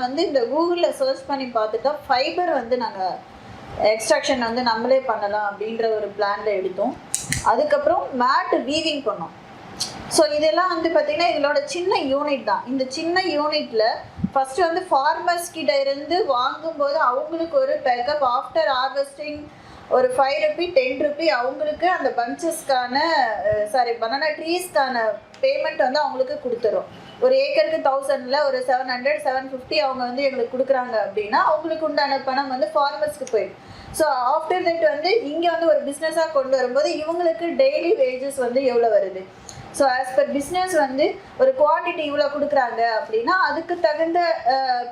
நான் வந்து இந்த கூகுளில் சர்ச் பண்ணி பார்த்துட்டா ஃபைபர் வந்து நாங்கள் எக்ஸ்ட்ராக்ஷன் வந்து நம்மளே பண்ணலாம் அப்படின்ற ஒரு பிளான்ல எடுத்தோம். அதுக்கப்புறம் மேட் வீவிங் பண்ணோம். ஸோ இதெல்லாம் வந்து பார்த்தீங்கன்னா இதோட சின்ன யூனிட் தான். இந்த சின்ன யூனிட்ல ஃபர்ஸ்ட் வந்து ஃபார்மர்ஸ் கிட்ட இருந்து வாங்கும்போது அவங்களுக்கு ஒரு பேக்கப் ஆஃப்டர் ஹார்வெஸ்டிங் ஒரு ஃபைவ் ருபி டென் ருபி அவங்களுக்கு அந்த பஞ்சஸ்க்கான சாரி பனானா ட்ரீஸ்க்கான பேமெண்ட் வந்து அவங்களுக்கு கொடுத்துரும். ஒரு ஏக்கருக்கு தௌசண்ட்ல ஒரு செவன் ஹண்ட்ரட் செவன் ஃபிஃப்டி அவங்க வந்து எங்களுக்கு கொடுக்குறாங்க அப்படின்னா அவங்களுக்கு உண்டான பணம் வந்து ஃபார்மர்ஸ்க்கு போயிடும். ஸோ ஆஃப்டர் தட் வந்து இங்கே வந்து ஒரு பிஸ்னஸாக கொண்டு வரும்போது இவங்களுக்கு டெய்லி வேஜஸ் வந்து எவ்வளோ வருது? ஸோ ஆஸ் பர் பிஸ்னஸ் வந்து ஒரு குவான்டிட்டி இவ்வளோ கொடுக்குறாங்க அப்படின்னா அதுக்கு தகுந்த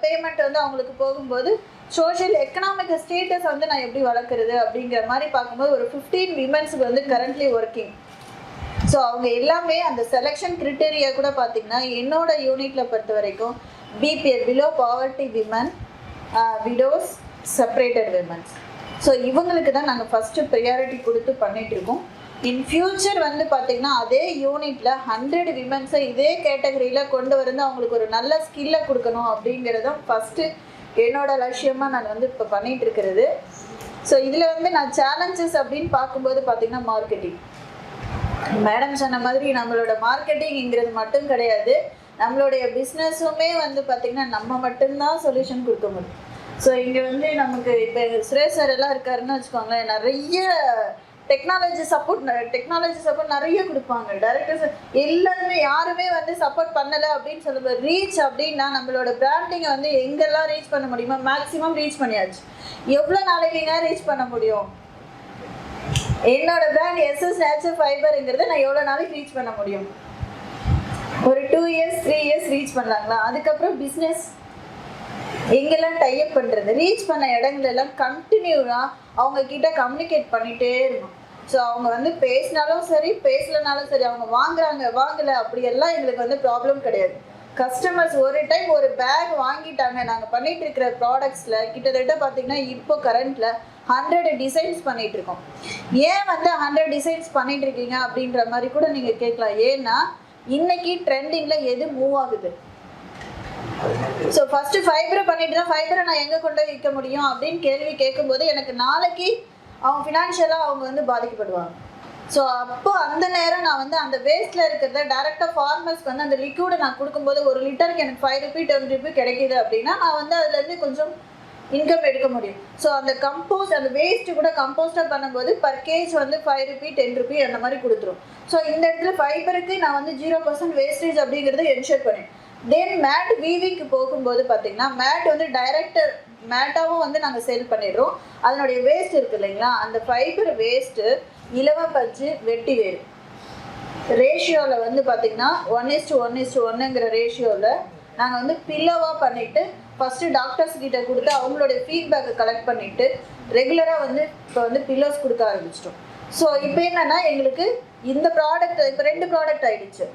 பேமெண்ட் வந்து அவங்களுக்கு போகும்போது சோஷியல் எக்கனாமிக் ஸ்டேட்டஸ் வந்து நான் எப்படி வளர்க்குறது அப்படிங்கிற மாதிரி பார்க்கும்போது ஒரு ஃபிஃப்டீன் விமன்ஸுக்கு வந்து கரண்ட்லி ஒர்க்கிங் ஸோ அவங்க எல்லாமே அந்த செலெக்ஷன் கிரிட்டேரியா கூட பார்த்தீங்கன்னா என்னோட யூனிட்ல பொறுத்த வரைக்கும் BPL below poverty women widows separated women's so இவங்களுக்கு தான் நாங்கள் ஃபஸ்ட்டு ப்ரியாரிட்டி கொடுத்து பண்ணிட்டு இருக்கோம். இன் ஃபியூச்சர் வந்து பார்த்தீங்கன்னா அதே யூனிட்ல ஹண்ட்ரட் விமன்ஸை இதே கேட்டகரியில் கொண்டு வந்து அவங்களுக்கு ஒரு நல்ல ஸ்கில்லை கொடுக்கணும் அப்படிங்கிறதும் ஃபஸ்ட்டு என்னோட லட்சியமாக நான் வந்து இப்போ பண்ணிட்டு இருக்கிறது. ஸோ இதில் வந்து நான் சேலஞ்சஸ் அப்படின்னு பார்க்கும்போது பார்த்தீங்கன்னா மார்க்கெட்டிங் மேடம் சொன்ன மாதிரி நம்மளோட மார்க்கெட்டிங்கிறது மட்டும் கிடையாது. நம்மளுடைய பிஸ்னஸுமே வந்து பார்த்திங்கன்னா நம்ம மட்டும்தான் சொல்யூஷன் கொடுக்க முடியும். ஸோ இங்கே வந்து நமக்கு இப்போ சுரேஷ் சார் எல்லாம் இருக்காருன்னு வச்சுக்கோங்களேன் நிறைய டெக்னாலஜி சப்போர்ட் டெக்னாலஜி சப்போர்ட் நிறைய கொடுப்பாங்க. டேரக்டர்ஸ் எல்லாருமே யாருமே வந்து சப்போர்ட் பண்ணலை அப்படின்னு சொல்லும்போது ரீச் அப்படின்னா நம்மளோட பிராண்டிங்கை வந்து எங்கெல்லாம் ரீச் பண்ண முடியுமோ மேக்ஸிமம் ரீச் பண்ணியாச்சு. எவ்வளோ நாளைக்குங்க ரீச் பண்ண முடியும்? என்னோட பிராண்ட் எஸ்எஸ் நேச்சுரல் ஃபைபருங்கிறத நான் எவ்வளோ நாளைக்கு ரீச் பண்ண முடியும்? ஒரு two years three years reach பண்ணலாங்களா? அதுக்கப்புறம் பிஸ்னஸ் எங்கெல்லாம் டைப் பண்ணுறது ரீச் பண்ண இடங்கள் எல்லாம் கண்டினியூவாக அவங்க கிட்ட கம்யூனிகேட் பண்ணிகிட்டே இருக்கும் ஸோ அவங்க வந்து பேசினாலும் சரி பேசலனாலும் சரி அவங்க வாங்குறாங்க வாங்கலை அப்படியெல்லாம் எங்களுக்கு வந்து ப்ராப்ளம் கிடையாது. கஸ்டமர்ஸ் ஒரு டைம் ஒரு பேக் வாங்கிட்டாங்க. நாங்கள் பண்ணிட்டு இருக்கிற ப்ராடக்ட்ஸில் கிட்டத்தட்ட பார்த்தீங்கன்னா இப்போ கரண்ட்டில் ஹண்ட்ரட் டிசைன்ஸ் பண்ணிட்டு இருக்கோம் ஏன் வந்து ஹண்ட்ரட் டிசைன்ஸ் பண்ணிட்டு இருக்கீங்க அப்படின்ற மாதிரி கூட நீங்கள் கேட்கலாம். ஏன்னா இன்னைக்கு ட்ரெண்டிங்கில் எது மூவ் ஆகுது? ஸோ ஃபஸ்ட்டு ஃபைபரை பண்ணிட்டு தான் ஃபைபரை நான் எங்கே கொண்டு போய் விற்க முடியும் அப்படின்னு கேள்வி கேட்கும்போது எனக்கு நாளைக்கு அவங்க ஃபினான்ஷியலாக அவங்க வந்து பாதிக்கப்படுவாங்க. ஸோ அப்போ அந்த நேரம் நான் வந்து அந்த வேஸ்ட்டில் இருக்கிறத டேரெக்டாக ஃபார்மர்ஸ்க்கு வந்து அந்த லிக்விடை நான் கொடுக்கும்போது ஒரு லிட்டருக்கு எனக்கு ஃபைவ் ருபி டென் ருபி கிடைக்குது அப்படின்னா நான் வந்து அதுலேருந்து கொஞ்சம் இன்கம் எடுக்க முடியும். ஸோ அந்த கம்போஸ்ட் அந்த வேஸ்ட்டு கூட கம்போஸ்டாக பண்ணும்போது பர் கேஜ் வந்து ஃபைவ் ருபி டென் ருபி அந்த மாதிரி கொடுத்துரும். ஸோ இந்த இடத்துல ஃபைபருக்கு நான் வந்து ஜீரோ பர்சன்ட் வேஸ்டேஜ் அப்படிங்கிறத என்ஷூர் பண்ணேன். தென் மேட் வீவிங்க்கு போகும்போது பார்த்தீங்கன்னா மேட் வந்து டைரக்டர் மேட்டாகவும் வந்து நாங்கள் சேல் பண்ணிடுறோம். அதனுடைய வேஸ்ட் இருக்கு இல்லைங்களா? அந்த ஃபைபர் வேஸ்ட்டு இலவ பஞ்சு வெட்டி வேறு. ரேஷியோவில் வந்து பார்த்தீங்கன்னா one is to one is to ஒன்றுங்கிற ரேஷியோவில் நாங்கள் வந்து பில்லோவாக பண்ணிவிட்டு ஃபஸ்ட்டு டாக்டர்ஸ் கிட்ட கொடுத்து அவங்களுடைய ஃபீட்பேக்கை கலெக்ட் பண்ணிவிட்டு ரெகுலராக வந்து இப்போ வந்து பில்லோஸ் கொடுக்க ஆரம்பிச்சிட்டோம். ஸோ இப்போ என்னென்னா எங்களுக்கு இந்த ப்ராடக்ட் இப்போ ரெண்டு ப்ராடக்ட் ஆகிடுச்சு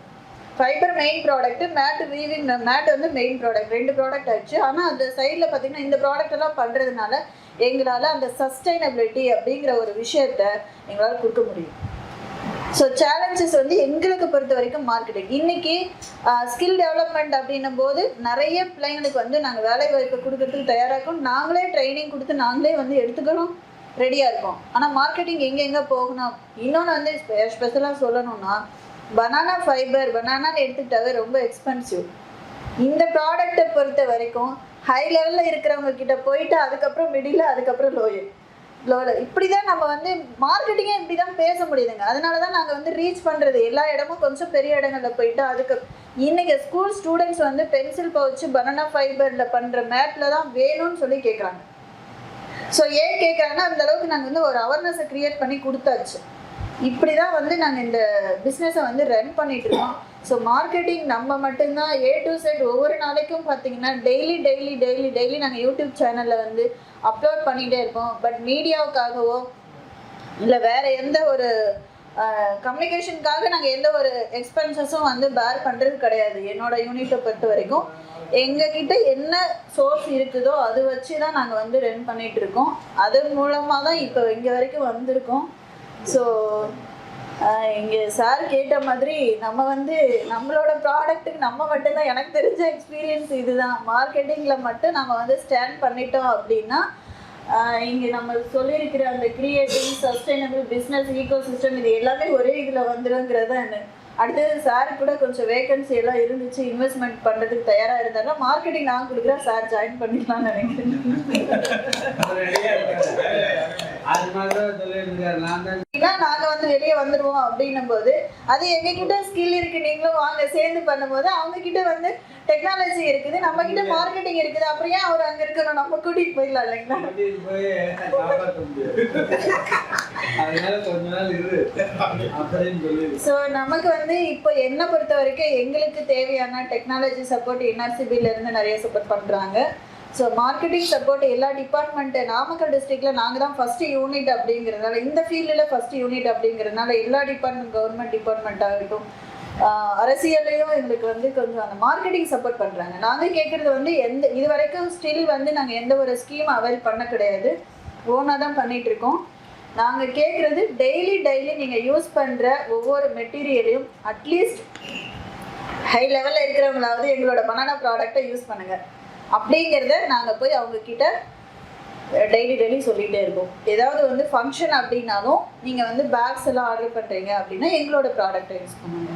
fibre main product mat weaving mat வந்து மெயின் ப்ராடக்ட் ரெண்டு ப்ராடக்ட் ஆயிடுச்சு. ஆனால் அந்த சைடில் பார்த்தீங்கன்னா இந்த ப்ராடக்ட் எல்லாம் பண்ணுறதுனால எங்களால் அந்த சஸ்டைனபிலிட்டி அப்படிங்கிற ஒரு விஷயத்த எங்களால் கொடுக்க முடியும். ஸோ சேலஞ்சஸ் வந்து எங்களுக்கு பொறுத்த வரைக்கும் மார்க்கெட்டிங் இன்னைக்கு ஸ்கில் டெவலப்மெண்ட் அப்படின்னும் போது நிறைய பிள்ளைங்களுக்கு வந்து நாங்கள் வேலை வாய்ப்பு கொடுக்கறதுக்கு தயாராக இருக்கோம். நாங்களே ட்ரைனிங் கொடுத்து நாங்களே வந்து எடுத்துக்கணும் ரெடியாக இருக்கோம். ஆனால் மார்க்கெட்டிங் எங்கெங்கே போகணும்? இன்னொன்று வந்து ஸ்பெஷலாக சொல்லணும்னா பனானா ஃபைபர் பனானான்னு எடுத்துக்கிட்டாவே ரொம்ப எக்ஸ்பென்சிவ் இந்த ப்ராடக்ட்டை பொறுத்த வரைக்கும் ஹை லெவலில் இருக்கிறவங்க கிட்ட போயிட்டு அதுக்கப்புறம் மிடில் அதுக்கப்புறம் லோயர் இப்படிதான் இப்படி தான் நம்ம வந்து மார்க்கெட்டிங்கே இப்படி தான் பேச முடியுதுங்க. அதனாலதான் தான் நாங்கள் வந்து ரீச் பண்ணுறது எல்லா இடமும் கொஞ்சம் பெரிய இடங்களில் போயிட்டு அதுக்கு இன்னைக்கு ஸ்கூல் ஸ்டூடெண்ட்ஸ் வந்து பென்சில் பவுச்சு பனானா ஃபைபரில் பண்ணுற மேட்டில் தான் வேணும்னு சொல்லி கேட்குறாங்க ஸோ ஏன் கேட்குறாங்கன்னா அந்த அளவுக்கு நாங்கள் வந்து ஒரு அவேர்னஸை க்ரியேட் பண்ணி கொடுத்தாச்சு. இப்படி தான் வந்து நாங்கள் இந்த பிஸ்னஸை வந்து ரன் பண்ணிட்டு இருக்கோம். ஸோ மார்க்கெட்டிங் நம்ம மட்டும்தான் ஏ டு செட் ஒவ்வொரு நாளைக்கும் பார்த்தீங்கன்னா டெய்லி டெய்லி டெய்லி டெய்லி நாங்கள் யூடியூப் சேனலில் வந்து அப்லோட் பண்ணிகிட்டே இருக்கோம். பட் மீடியாவுக்காகவோ இல்லை வேறு எந்த ஒரு கம்யூனிகேஷனுக்காக நாங்கள் எந்த ஒரு எக்ஸ்பென்சஸும் வந்து பேர் பண்ணுறது கிடையாது. என்னோட யூனிட்டை பொறுத்த வரைக்கும். எங்ககிட்ட என்ன சோர்ஸ் இருக்குதோ அது வச்சு தான் நாங்கள் வந்து ரன் பண்ணிகிட்ருக்கோம் இருக்கோம். அது மூலமாக தான் இப்போ இங்கே வரைக்கும் வந்திருக்கோம். ஸோ இங்கே சார் கேட்ட மாதிரி நம்ம வந்து நம்மளோட ப்ராடக்ட்டுக்கு நம்ம மட்டும்தான். எனக்கு தெரிஞ்ச எக்ஸ்பீரியன்ஸ் இதுதான். மார்க்கெட்டிங்கில் மட்டும் நம்ம வந்து ஸ்டாண்ட் பண்ணிட்டோம் அப்படின்னா இங்கே நம்ம சொல்லியிருக்கிற அந்த creative sustainable business ecosystem இது எல்லாமே ஒரே இதில் வந்துருங்கிறது தான் அடுத்தது சார் கூட கொஞ்சம் வேகன்சி எல்லாம் இருந்துச்சு. இன்வெஸ்ட்மெண்ட் பண்ணுறதுக்கு தயாராக இருந்தாலும் மார்க்கெட்டிங் நான் கொடுக்குறேன் சார் ஜாயின் பண்ணிக்கலாம்னு நினைக்கிறேன். நாங்க வந்து வெளியே வந்துருவோம் அப்படின்னும் போது அது எங்க கிட்ட ஸ்கில் இருக்கு நீங்களும் வாங்க சேர்ந்து பண்ணும்போது அவங்க கிட்ட வந்து டெக்னாலஜி இருக்குது நம்ம கிட்ட மார்க்கெட்டிங் இருக்குது அப்புறம் ஏன் அவர் அங்க இருக்கணும்? நம்ம கூட்டிட்டு போயிடலாம் இல்லைங்களா? ஸோ நமக்கு வந்து இப்போ என்னை பொறுத்த வரைக்கும் எங்களுக்கு தேவையான டெக்னாலஜி சப்போர்ட் என்ஆர்சிபில இருந்து நிறைய சப்போர்ட் பண்றாங்க. ஸோ மார்க்கெட்டிங் சப்போர்ட் எல்லா டிபார்ட்மெண்ட்டு நாமக்கல் டிஸ்ட்ரிக்டில் நாங்கள் தான் ஃபஸ்ட்டு யூனிட் அப்படிங்கிறதுனால இந்த ஃபீல்டில் ஃபஸ்ட்டு யூனிட் அப்படிங்கிறதுனால எல்லா டிபார்ட்மெண்ட் கவர்மெண்ட் டிபார்ட்மெண்ட் ஆகட்டும் அரசியல்லையும் எங்களுக்கு வந்து கொஞ்சம் அந்த மார்க்கெட்டிங் சப்போர்ட் பண்ணுறாங்க நாங்கள் கேட்குறது வந்து எந்த இது வரைக்கும் ஸ்டில் வந்து நாங்கள் எந்த ஒரு ஸ்கீம் அவைல் பண்ண கிடையாது. ஓனாக தான் பண்ணிகிட்ருக்கோம் இருக்கோம் கேட்குறது டெய்லி டெய்லி நீங்கள் யூஸ் பண்ணுற ஒவ்வொரு மெட்டீரியலையும் அட்லீஸ்ட் ஹை லெவலில் இருக்கிறவங்களாவது எங்களோட பனானா ப்ராடக்ட்டை யூஸ் பண்ணுங்கள் அப்படிங்கிறத நாங்கள் போய் அவங்க கிட்ட டெய்லி டெய்லி சொல்லிகிட்டே இருக்கோம். ஏதாவது வந்து ஃபங்க்ஷன் அப்படின்னாலும் நீங்கள் வந்து பேக்ஸ் எல்லாம் ஆர்டர் பண்ணுறீங்க அப்படின்னா எங்களோட ப்ராடக்ட்டை யூஸ் பண்ணுங்க.